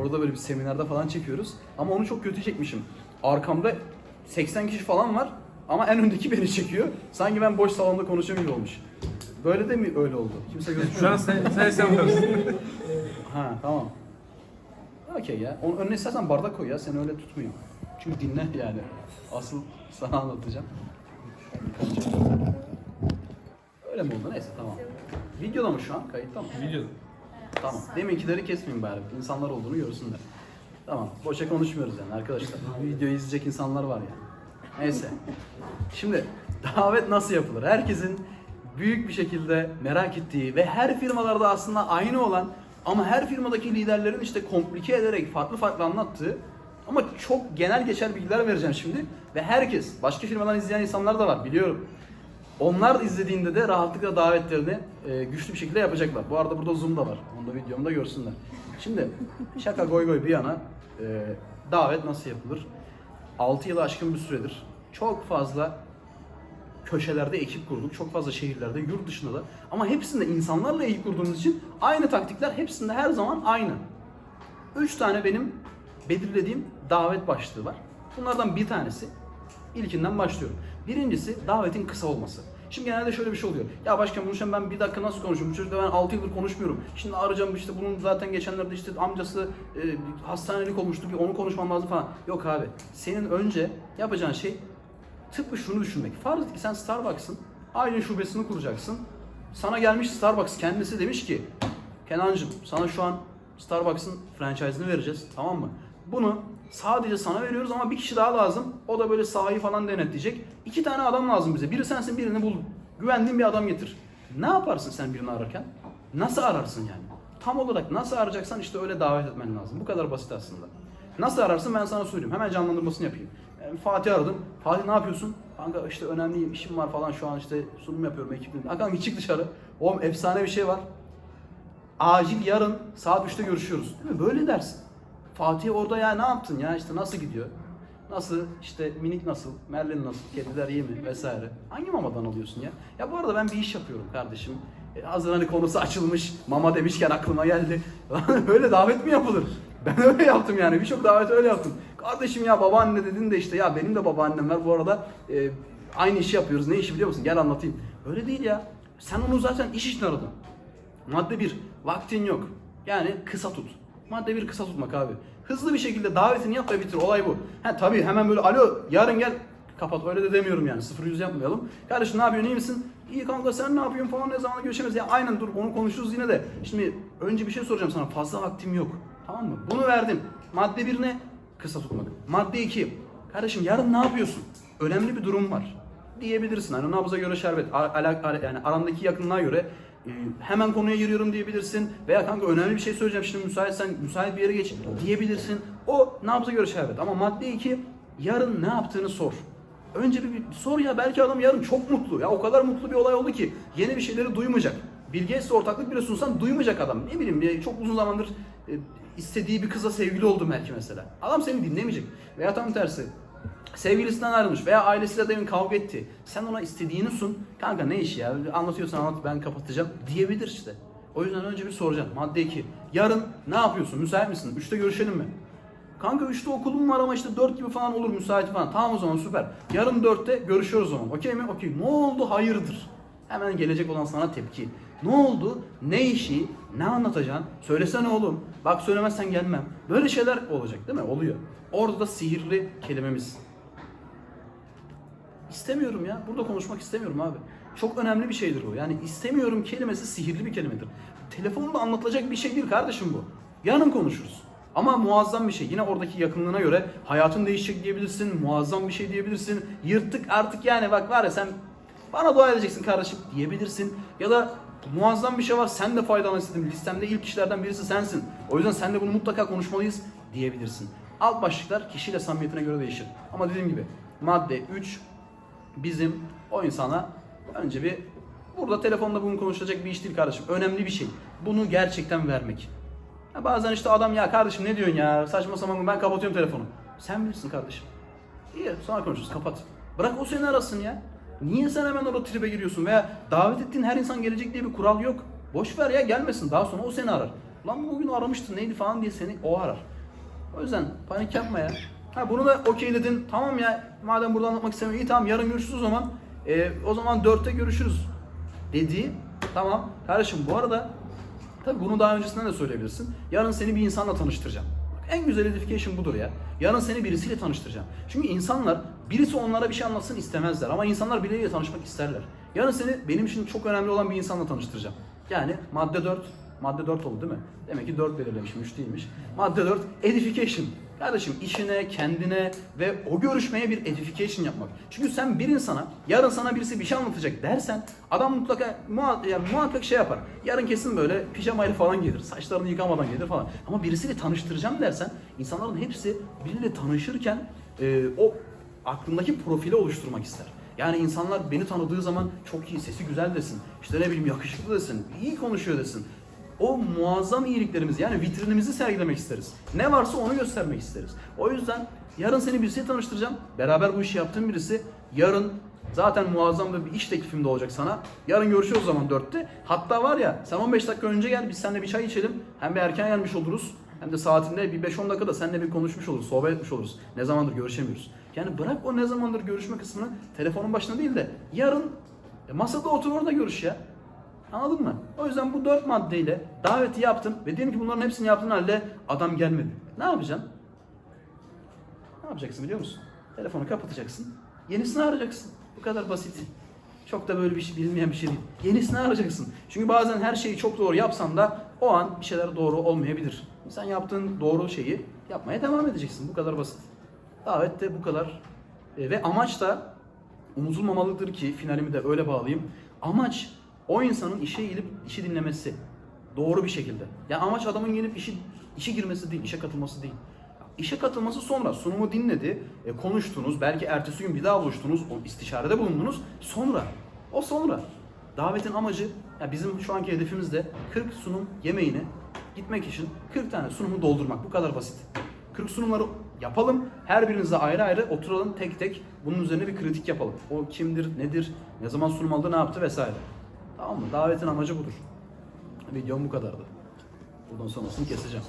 Orada böyle bir seminerde falan çekiyoruz. Ama onu çok kötü çekmişim. Arkamda 80 kişi falan var. Ama en öndeki beni çekiyor. Sanki ben boş salonda konuşuyorum gibi olmuş. Böyle de mi öyle oldu? Kimse gözükmüyor. Şu an sen, sen sen varsın. Ha tamam. Okey ya. Onun önüne istersen bardak koy ya. Seni öyle tutmuyor. Çünkü dinle yani. Asıl sana anlatacağım. Öyle mi oldu? Neyse tamam. Videoda mı şu an? Kayıtta mı? Video. Tamam. Deminkileri kesmeyeyim bari. İnsanlar olduğunu görsünler. Tamam. Boşa konuşmuyoruz yani arkadaşlar. Videoyu izleyecek insanlar var yani. Neyse. Şimdi davet nasıl yapılır? Herkesin büyük bir şekilde merak ettiği ve her firmalarda aslında aynı olan ama her firmadaki liderlerin işte komplike ederek farklı farklı anlattığı ama çok genel geçer bilgiler vereceğim şimdi. Ve herkes, başka firmadan izleyen insanlar da var biliyorum. Onlar izlediğinde de rahatlıkla davetlerini e, güçlü bir şekilde yapacaklar. Bu arada burada Zoom da var. Onu da videomda görsünler. Şimdi şaka goy goy bir yana e, davet nasıl yapılır? 6 yılı aşkın bir süredir çok fazla köşelerde ekip kurduk. Çok fazla şehirlerde, yurt dışında da. Ama hepsinde insanlarla ekip kurduğumuz için aynı taktikler hepsinde her zaman aynı. 3 tane benim belirlediğim davet başlığı var. Bunlardan bir tanesi ilkinden başlıyorum. Birincisi davetin kısa olması. Şimdi genelde şöyle bir şey oluyor. Ya başkan şimdi ben bir dakika nasıl konuşuyorum? Bu çocukla ben 6 yıldır konuşmuyorum. Şimdi arayacağım işte bunun zaten geçenlerde işte amcası e, hastanelik olmuştu bir onu konuşmam lazım falan. Yok abi. Senin önce yapacağın şey tıpkı şunu düşünmek. Farz et ki sen Starbucks'ın aynı şubesini kuracaksın. Sana gelmiş Starbucks kendisi demiş ki Kenancığım sana şu an Starbucks'ın franchise'ını vereceğiz tamam mı? Bunu sadece sana veriyoruz ama bir kişi daha lazım. O da böyle sahayı falan denetleyecek. İki tane adam lazım bize. Biri sensin birini bul. Güvendiğin bir adam getir. Ne yaparsın sen birini ararken? Nasıl ararsın yani? Tam olarak nasıl arayacaksan işte öyle davet etmen lazım. Bu kadar basit aslında. Nasıl ararsın ben sana söyleyeyim. Hemen canlandırmasını yapayım. Yani Fatih aradım. Fatih ne yapıyorsun? Kanka işte önemli işim var falan şu an işte sunum yapıyorum ekibimle. Kanka çık dışarı. Oğlum efsane bir şey var. Acil yarın saat 3'te görüşüyoruz. Değil mi? Böyle dersin. Fatih orada ya ne yaptın ya işte nasıl gidiyor? Nasıl işte minik nasıl, Merlin nasıl, kediler iyi mi vesaire. Hangi mamadan alıyorsun ya? Ya bu arada ben bir iş yapıyorum kardeşim. E, hazır hani konusu açılmış, mama demişken aklıma geldi. Böyle davet mi yapılır? Ben öyle yaptım yani. Birçok davet öyle yaptım. Kardeşim ya babaanne dedin de işte ya benim de babaannem var bu arada. e, aynı işi yapıyoruz. Ne işi biliyor musun? Gel anlatayım. Öyle değil ya. Sen onu zaten iş için aradın. Madde 1. Vaktin yok. Yani kısa tut. Madde 1 kısa tutmak abi. Hızlı bir şekilde davetini yap ve bitir. Olay bu. Ha tabii hemen böyle alo yarın gel kapat öyle de demiyorum yani. Sıfır yüz yapmayalım. Kardeşim ne yapıyorsun iyi misin? İyi kanka sen ne yapıyorsun falan ne zaman görüşemez. Ya aynen dur onu konuşuruz yine de. Şimdi önce bir şey soracağım sana. Fazla vaktim yok. Tamam mı? Bunu verdim. Madde 1 ne? Kısa tutmak. Madde 2. Kardeşim yarın ne yapıyorsun? Önemli bir durum var diyebilirsin. Hani nabza göre şerbet, a- ala- ala- yani arandaki yakınlığa göre hemen konuya giriyorum diyebilirsin. Veya kanka önemli bir şey söyleyeceğim şimdi müsaitsen müsait bir yere geç diyebilirsin. O nabza göre şerbet. Ama madde 2 yarın ne yaptığını sor. Önce bir, bir sor ya belki adam yarın çok mutlu. Ya o kadar mutlu bir olay oldu ki yeni bir şeyleri duymayacak. Bill Gates'le ortaklık bile sunsan duymayacak adam. Ne bileyim çok uzun zamandır e, istediği bir kıza sevgili oldu belki mesela. Adam seni dinlemeyecek. Veya tam tersi sevgilisinden ayrılmış veya ailesiyle demin kavga etti. Sen ona istediğini sun. Kanka ne iş ya? Anlatıyorsan anlat ben kapatacağım diyebilir işte. O yüzden önce bir soracaksın. Madde 2. Yarın ne yapıyorsun? Müsait misin? 3'te görüşelim mi? Kanka 3'te okulum var ama işte 4 gibi falan olur müsait falan. Tamam o zaman süper. Yarın 4'te görüşüyoruz o zaman. Okey mi? Okey. Ne oldu? Hayırdır? Hemen gelecek olan sana tepki. Ne oldu? Ne işi? Ne anlatacaksın? Söylesene oğlum. Bak söylemezsen gelmem. Böyle şeyler olacak değil mi? Oluyor. Orada da sihirli kelimemiz. İstemiyorum ya. Burada konuşmak istemiyorum abi. Çok önemli bir şeydir bu. Yani istemiyorum kelimesi sihirli bir kelimedir. Telefonda anlatılacak bir şey değil kardeşim bu. Yarın konuşuruz. Ama muazzam bir şey. Yine oradaki yakınlığına göre hayatın değişecek diyebilirsin. Muazzam bir şey diyebilirsin. Yırttık artık yani bak var ya sen bana dua edeceksin kardeşim diyebilirsin. Ya da muazzam bir şey var sen de faydalan istedim. Listemde ilk kişilerden birisi sensin. O yüzden sen de bunu mutlaka konuşmalıyız diyebilirsin. Alt başlıklar kişiyle samimiyetine göre değişir. Ama dediğim gibi madde 3 bizim o insana önce bir burada telefonda bunu konuşulacak bir iş değil kardeşim. Önemli bir şey. Bunu gerçekten vermek. Ya bazen işte adam ya kardeşim ne diyorsun ya saçma sapan ben kapatıyorum telefonu. Sen bilirsin kardeşim. İyi sonra konuşuruz kapat. Bırak o seni arasın ya. Niye sen hemen orada tribe giriyorsun veya davet ettiğin her insan gelecek diye bir kural yok. Boş ver ya gelmesin daha sonra o seni arar. Lan bugün aramıştın neydi falan diye seni o arar. O yüzden panik yapma ya. Ha bunu da okeyledin. Tamam ya madem burada anlatmak istemiyorum. iyi tamam yarın görüşürüz o zaman. Ee, o zaman dörtte görüşürüz dediği tamam. Kardeşim bu arada tabii bunu daha öncesinden de söyleyebilirsin. Yarın seni bir insanla tanıştıracağım. En güzel edification budur ya. Yarın seni birisiyle tanıştıracağım. Çünkü insanlar birisi onlara bir şey anlatsın istemezler ama insanlar birileriyle tanışmak isterler. Yarın seni benim için çok önemli olan bir insanla tanıştıracağım. Yani madde 4 Madde 4 oldu değil mi? Demek ki 4 belirlemişim, 3 değilmiş. Madde 4, edification. Kardeşim işine, kendine ve o görüşmeye bir edification yapmak. Çünkü sen bir insana, yarın sana birisi bir şey anlatacak dersen, adam mutlaka muha- yani muhakkak şey yapar. Yarın kesin böyle pijamayla falan gelir, saçlarını yıkamadan gelir falan. Ama birisiyle tanıştıracağım dersen, insanların hepsi biriyle tanışırken e, o aklındaki profili oluşturmak ister. Yani insanlar beni tanıdığı zaman çok iyi, sesi güzel desin. İşte ne bileyim yakışıklı desin, iyi konuşuyor desin. O muazzam iyiliklerimizi yani vitrinimizi sergilemek isteriz. Ne varsa onu göstermek isteriz. O yüzden yarın seni birisiyle tanıştıracağım. Beraber bu işi yaptığın birisi yarın zaten muazzam bir iş teklifim de olacak sana. Yarın görüşürüz o zaman dörtte. Hatta var ya sen 15 dakika önce gel biz seninle bir çay içelim. Hem bir erken gelmiş oluruz. Hem de saatinde bir 5-10 dakikada seninle bir konuşmuş oluruz, sohbet etmiş oluruz. Ne zamandır görüşemiyoruz. Yani bırak o ne zamandır görüşme kısmını telefonun başında değil de yarın e, masada otur orada görüş ya. Anladın mı? O yüzden bu dört maddeyle daveti yaptın ve diyelim ki bunların hepsini yaptığın halde adam gelmedi. Ne yapacaksın? Ne yapacaksın biliyor musun? Telefonu kapatacaksın. Yenisini arayacaksın. Bu kadar basit. Çok da böyle bir şey bilinmeyen bir şey değil. Yenisini arayacaksın. Çünkü bazen her şeyi çok doğru yapsan da o an bir şeyler doğru olmayabilir. Sen yaptığın doğru şeyi yapmaya devam edeceksin. Bu kadar basit. Davet de bu kadar. E, ve amaç da unutulmamalıdır ki finalimi de öyle bağlayayım. Amaç o insanın işe gelip işi dinlemesi. Doğru bir şekilde. Yani amaç adamın gelip işi işe girmesi değil, işe katılması değil. İşe katılması sonra sunumu dinledi, e, konuştunuz, belki ertesi gün bir daha buluştunuz, o istişarede bulundunuz. Sonra, o sonra. Davetin amacı, ya bizim şu anki hedefimiz de 40 sunum yemeğine gitmek için 40 tane sunumu doldurmak. Bu kadar basit. 40 sunumları yapalım. Her birinizle ayrı ayrı oturalım tek tek. Bunun üzerine bir kritik yapalım. O kimdir, nedir, ne zaman sunum aldı, ne yaptı vesaire. Tamam mı? Davetin amacı budur. Videom bu kadardı. Buradan sonrasını keseceğim.